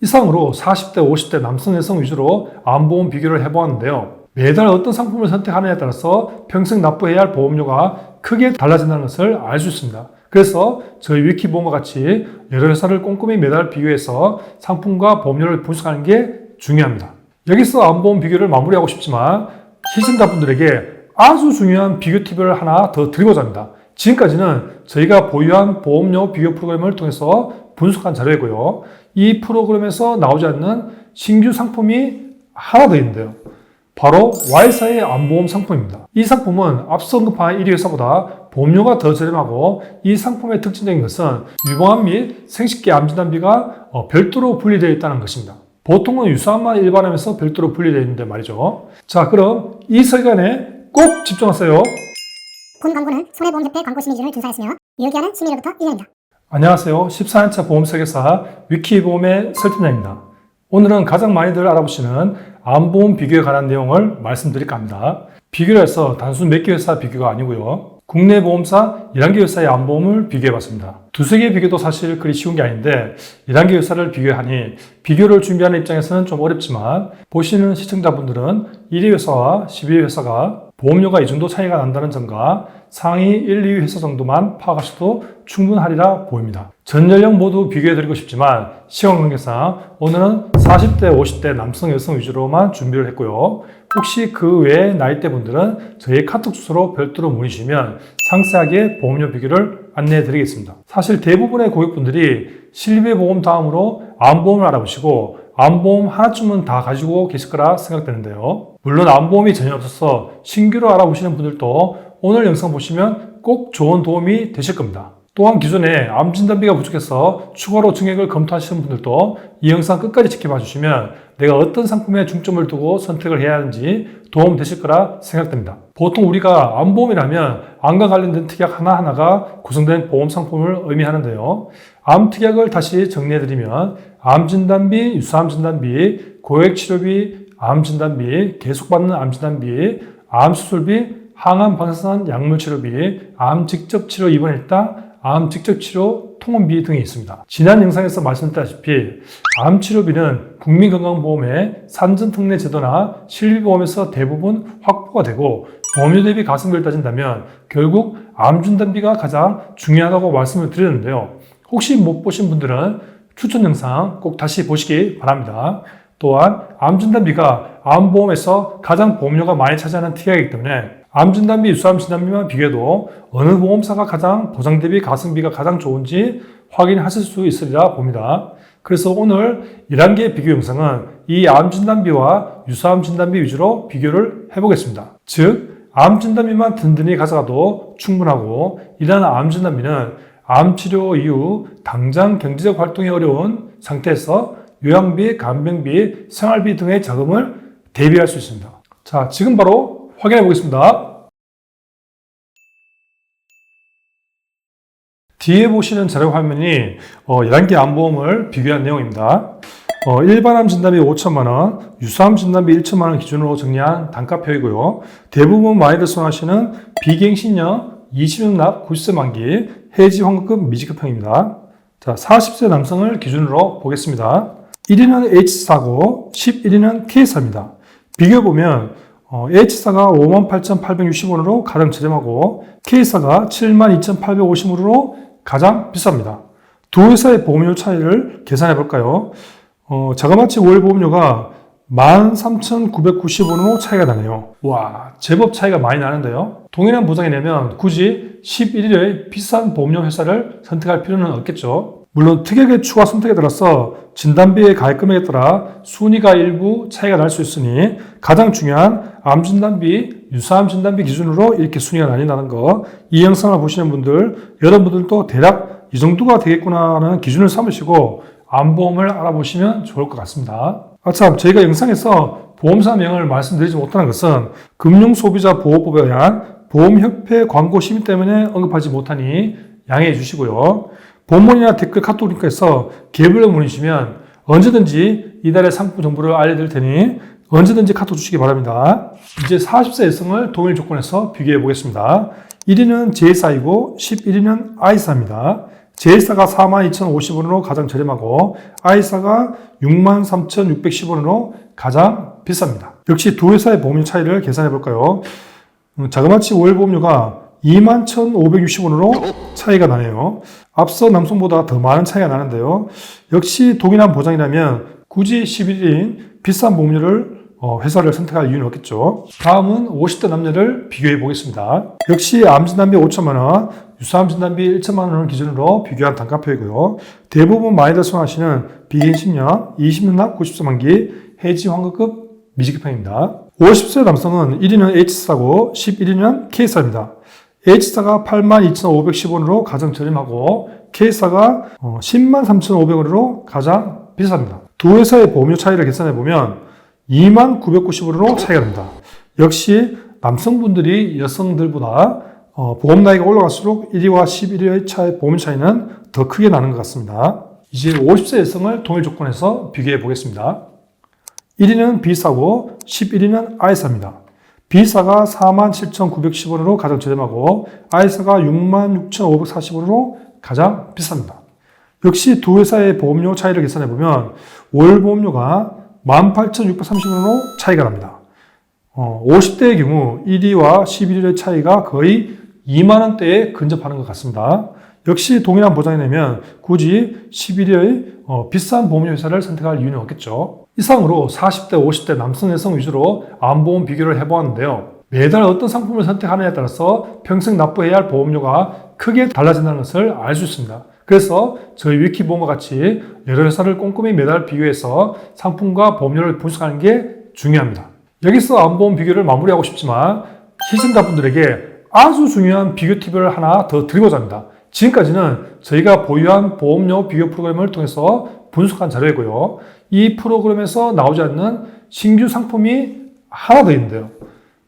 이상으로 40대, 50대 남성, 여성 위주로 암보험 비교를 해보았는데요. 매달 어떤 상품을 선택하느냐에 따라서 평생 납부해야 할 보험료가 크게 달라진다는 것을 알 수 있습니다. 그래서 저희 위키보험과 같이 여러 회사를 꼼꼼히 매달 비교해서 상품과 보험료를 분석하는 게 중요합니다. 여기서 암보험 비교를 마무리하고 싶지만 시청자분들에게 아주 중요한 비교 팁을 하나 더 드리고자 합니다. 지금까지는 저희가 보유한 보험료 비교 프로그램을 통해서 분석한 자료이고요. 이 프로그램에서 나오지 않는 신규 상품이 하나 더 있는데요. 바로 Y사의 암보험 상품입니다. 이 상품은 앞서 언급한 1위 회사보다 보험료가 더 저렴하고 이 상품의 특징적인 것은 유방암 및 생식기 암 진단비가 어, 별도로 분리되어 있다는 것입니다. 보통은 유사암만 일반암에서 별도로 분리되어 있는데 말이죠. 자, 그럼 이 설간에 꼭 집중하세요. 본 광고는 손해보험협회 광고 심의 기준을 준수하였으며 유효기한은 11일부터 1년입니다. 안녕하세요. 14년차 보험 설계사 위키보험의 설팀장입니다. 오늘은 가장 많이들 알아보시는 암보험 비교에 관한 내용을 말씀드릴까 합니다. 비교를 해서 단순 몇 개 회사 비교가 아니고요. 국내 보험사 11개 회사의 암보험을 비교해 봤습니다. 두세 개 비교도 사실 그리 쉬운 게 아닌데 11개 회사를 비교하니 비교를 준비하는 입장에서는 좀 어렵지만 보시는 시청자분들은 1위 회사와 12위 회사가 보험료가 이 정도 차이가 난다는 점과 상위 1, 2위 회사 정도만 파악하셔도 충분하리라 보입니다. 전 연령 모두 비교해드리고 싶지만 시간 관계상 오늘은 40대, 50대 남성, 여성 위주로만 준비를 했고요. 혹시 그 외의 나이대 분들은 저희 카톡 주소로 별도로 문의 주시면 상세하게 보험료 비교를 안내해 드리겠습니다. 사실 대부분의 고객분들이 실비 보험 다음으로 암보험을 알아보시고 암보험 하나쯤은 다 가지고 계실 거라 생각되는데요. 물론 암보험이 전혀 없어서 신규로 알아보시는 분들도 오늘 영상 보시면 꼭 좋은 도움이 되실 겁니다. 또한 기존에 암 진단비가 부족해서 추가로 증액을 검토하시는 분들도 이 영상 끝까지 지켜봐 주시면 내가 어떤 상품에 중점을 두고 선택을 해야 하는지 도움 되실 거라 생각됩니다. 보통 우리가 암보험이라면 암과 관련된 특약 하나하나가 구성된 보험 상품을 의미하는데요. 암 특약을 다시 정리해드리면 암 진단비, 유사암 진단비, 고액 치료비, 암 진단비, 계속받는 암 진단비, 암 수술비, 항암 방사선 약물 치료비, 암 직접 치료 입원 일당, 암 직접 치료 통원비 등이 있습니다. 지난 영상에서 말씀드렸다시피 암 치료비는 국민건강보험의 산전특례 제도나 실비보험에서 대부분 확보가 되고 보험료 대비 가성비를 따진다면 결국 암 진단비가 가장 중요하다고 말씀을 드렸는데요. 혹시 못 보신 분들은 추천 영상 꼭 다시 보시기 바랍니다. 또한 암 진단비가 암보험에서 가장 보험료가 많이 차지하는 특약이기 때문에 암 진단비, 유사암 진단비만 비교해도 어느 보험사가 가장 보장 대비 가성비가 가장 좋은지 확인하실 수 있으리라 봅니다. 그래서 오늘 1단계 비교 영상은 이 암 진단비와 유사암 진단비 위주로 비교를 해보겠습니다. 즉, 암 진단비만 든든히 가져가도 충분하고 이러한 암 진단비는 암 치료 이후 당장 경제적 활동이 어려운 상태에서 요양비, 간병비, 생활비 등의 자금을 대비할 수 있습니다. 자, 지금 바로 확인해 보겠습니다. 뒤에 보시는 자료 화면이 어, 11개 암보험을 비교한 내용입니다. 어, 일반암 진단비 5천만 원, 유사암 진단비 1천만 원 기준으로 정리한 단가표이고요. 대부분 많이들 선호하시는 비갱신형 20년 납 90세 만기 해지 환급금 미지급형입니다. 자, 40세 남성을 기준으로 보겠습니다. 1위는 H사고 11위는 K사입니다. 비교해보면 어, H사가 58,860원으로 가장 저렴하고 K사가 72,850원으로 가장 비쌉니다. 두 회사의 보험료 차이를 계산해 볼까요? 어, 자그마치 월 보험료가 13,990원으로 차이가 나네요. 와, 제법 차이가 많이 나는데요. 동일한 보장이 내면 굳이 11일의 비싼 보험료 회사를 선택할 필요는 없겠죠. 물론 특약의 추가 선택에 따라서 진단비의 가입 금액에 따라 순위가 일부 차이가 날 수 있으니 가장 중요한 암 진단비, 유사암 진단비 기준으로 이렇게 순위가 나뉜다는 거. 이 영상을 보시는 분들, 여러분들도 대략 이 정도가 되겠구나라는 기준을 삼으시고 암보험을 알아보시면 좋을 것 같습니다. 아, 참, 저희가 영상에서 보험사명을 말씀드리지 못하는 것은 금융소비자보호법에 의한 보험협회 광고 심의 때문에 언급하지 못하니 양해해 주시고요. 본문이나 댓글 카톡 링크에서 개별로 문의주시면 언제든지 이달의 상품 정보를 알려드릴 테니 언제든지 카톡 주시기 바랍니다. 이제 40세 여성을 동일 조건에서 비교해 보겠습니다. 1위는 JSI고 11위는 I사입니다. J사가 42,050원으로 가장 저렴하고 I사가 63,610원으로 가장 비쌉니다. 역시 두 회사의 보험료 차이를 계산해 볼까요? 음, 자그마치 월 보험료가 21,560원으로 차이가 나네요. 앞서 남성보다 더 많은 차이가 나는데요. 역시 동일한 보장이라면 굳이 11인 비싼 보험료를 어, 회사를 선택할 이유는 없겠죠. 다음은 50대 남녀를 비교해 보겠습니다. 역시 암진단비 5천만 원, 유사암 진단비 1천만 원을 기준으로 비교한 단가표이고요. 대부분 많이들 선호하시는 비긴 10년, 20년 납 94만기, 해지 환급급 미지급형입니다. 50세 남성은 1위는 H사고 11위는 K사입니다. H사가 82,510원으로 가장 저렴하고 K사가 10만 3,500원으로 가장 비쌉니다. 두 회사의 보험료 차이를 계산해 보면 2만 990원으로 차이가 납니다. 역시 남성분들이 여성들보다 어, 보험 나이가 올라갈수록 1위와 11위의 차의 보험 차이는 더 크게 나는 것 같습니다. 이제 50세 여성을 동일 조건에서 비교해 보겠습니다. 1위는 B사고 11위는 I사입니다. B사가 47,910원으로 가장 저렴하고 I사가 66,540원으로 가장 비쌉니다. 역시 두 회사의 보험료 차이를 계산해 보면 월 보험료가 18,630원으로 차이가 납니다. 어, 50대의 경우 1위와 11위의 차이가 거의 2만 원대에 근접하는 것 같습니다. 역시 동일한 보장이 되면 굳이 11위의 어, 비싼 보험료 회사를 선택할 이유는 없겠죠. 이상으로 40대, 50대 남성, 여성 위주로 암보험 비교를 해보았는데요. 매달 어떤 상품을 선택하느냐에 따라서 평생 납부해야 할 보험료가 크게 달라진다는 것을 알 수 있습니다. 그래서 저희 위키보험과 같이 여러 회사를 꼼꼼히 매달 비교해서 상품과 보험료를 분석하는 게 중요합니다. 여기서 암보험 비교를 마무리하고 싶지만 시청자분들에게 아주 중요한 비교 팁을 하나 더 드리고자 합니다. 지금까지는 저희가 보유한 보험료 비교 프로그램을 통해서 분석한 자료이고요. 이 프로그램에서 나오지 않는 신규 상품이 하나 더 있는데요.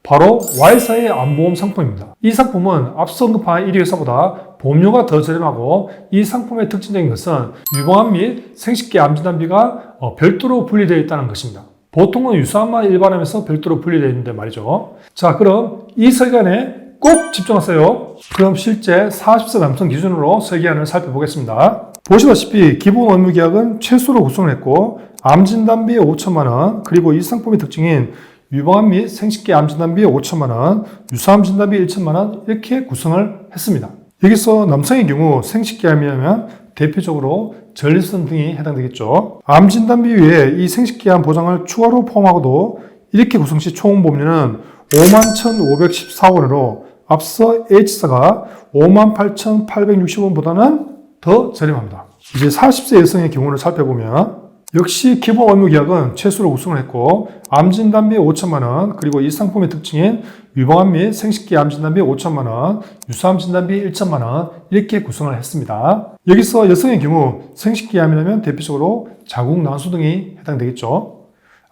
바로 Y사의 암보험 상품입니다. 이 상품은 앞서 언급한 1위 회사보다 보험료가 더 저렴하고 이 상품의 특징적인 것은 유방암 및 생식기 암 진단비가 어, 별도로 분리되어 있다는 것입니다. 보통은 유사암만 일반암에서 별도로 분리되어 있는데 말이죠. 자, 그럼 이 설계안에 꼭 집중하세요. 그럼 실제 40세 남성 기준으로 설계안을 살펴보겠습니다. 보시다시피 기본 업무 계약은 최소로 구성을 했고 암 진단비 5천만 원, 그리고 이 상품의 특징인 유방암 및 생식기 암 진단비 5천만 원, 유사암 진단비 1천만 원 이렇게 구성을 했습니다. 여기서 남성의 경우 생식기 암이라면 대표적으로 전립선 등이 해당되겠죠. 암 진단비 외에 이 생식기 암 보장을 추가로 포함하고도 이렇게 구성 시 총 보험료는 51,514원으로 앞서 H사가 58,860원보다는 더 저렴합니다. 이제 40세 여성의 경우를 살펴보면 역시 기본 업무 계약은 최소로 구성을 했고 암 진단비 5천만 원 그리고 이 상품의 특징인 유방암 및 생식기 암 진단비 5천만 원 유사암 진단비 1천만 원 이렇게 구성을 했습니다. 여기서 여성의 경우 생식기 암이라면 대표적으로 자궁 난수 등이 해당되겠죠.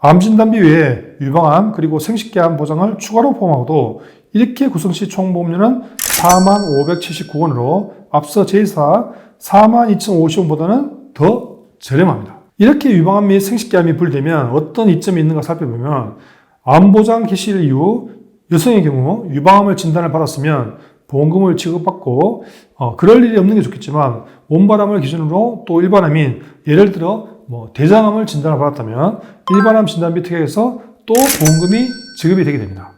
암 진단비 외에 유방암 그리고 생식기 암 보장을 추가로 포함하고도 이렇게 구성 시 총 보험료는 45,579원으로 앞서 J사 42,050원보다는 더 저렴합니다. 이렇게 유방암 및 생식기암이 분리되면 어떤 이점이 있는가 살펴보면 암보장 개시일 이후 여성의 경우 유방암을 진단을 받았으면 보험금을 지급받고 어, 그럴 일이 없는 게 좋겠지만 원바람을 기준으로 또 일반암인 예를 들어 뭐 대장암을 진단을 받았다면 일반암 진단비 특약에서 또 보험금이 지급이 되게 됩니다.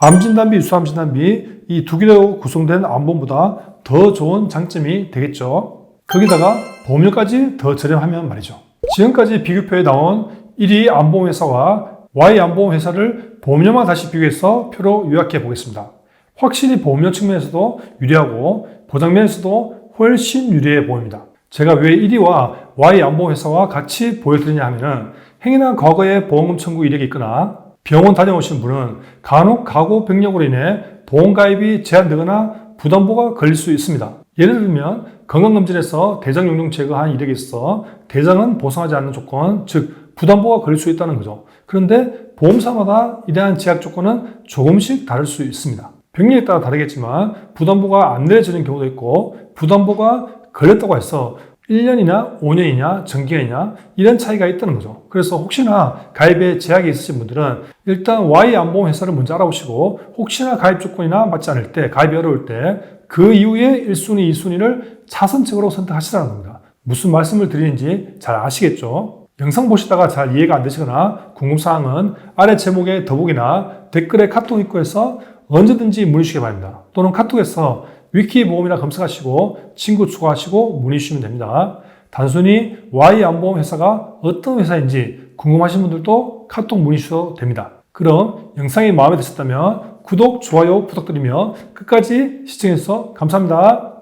암 진단비, 유사암 진단비 이 두 개로 구성된 암보험보다 더 좋은 장점이 되겠죠. 거기다가 보험료까지 더 저렴하면 말이죠. 지금까지 비교표에 나온 1위 암보험회사와 Y 암보험회사를 보험료만 다시 비교해서 표로 요약해 보겠습니다. 확실히 보험료 측면에서도 유리하고 보장 면에서도 훨씬 유리해 보입니다. 제가 왜 1위와 Y 암보험회사와 같이 보여드리냐 하면은 행여나 과거에 보험금 청구 이력이 있거나 병원 다녀오신 분은 간혹 가고 병력으로 인해 보험가입이 제한되거나 부담보가 걸릴 수 있습니다. 예를 들면 건강검진에서 대장 용종 제거한 이력이 있어 대장은 보상하지 않는 조건, 즉 부담보가 걸릴 수 있다는 거죠. 그런데 보험사마다 이러한 제약 조건은 조금씩 다를 수 있습니다. 병력에 따라 다르겠지만 부담보가 안 내려지는 경우도 있고 부담보가 걸렸다고 해서 1년이냐 5년이냐 정기간이냐 이런 차이가 있다는 거죠. 그래서 혹시나 가입에 제약이 있으신 분들은 일단 Y 안보험 회사를 먼저 알아보시고 혹시나 가입 조건이나 맞지 않을 때 가입이 어려울 때 그 이후에 1순위, 2순위를 차선책으로 선택하시라는 겁니다. 무슨 말씀을 드리는지 잘 아시겠죠? 영상 보시다가 잘 이해가 안 되시거나 궁금사항은 아래 제목의 더보기나 댓글에 카톡 입구에서 언제든지 문의 주시기 바랍니다. 또는 카톡에서 위키 보험이라 검색하시고 친구 추가하시고 문의 주시면 됩니다. 단순히 Y안보험 회사가 어떤 회사인지 궁금하신 분들도 카톡 문의 주셔도 됩니다. 그럼 영상이 마음에 드셨다면 구독, 좋아요 부탁드리며 끝까지 시청해주셔서 감사합니다.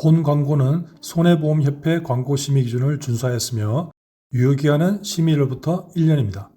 본 광고는 손해보험협회 광고 심의 기준을 준수하였으며 유효기한은 심의일로부터 1년입니다.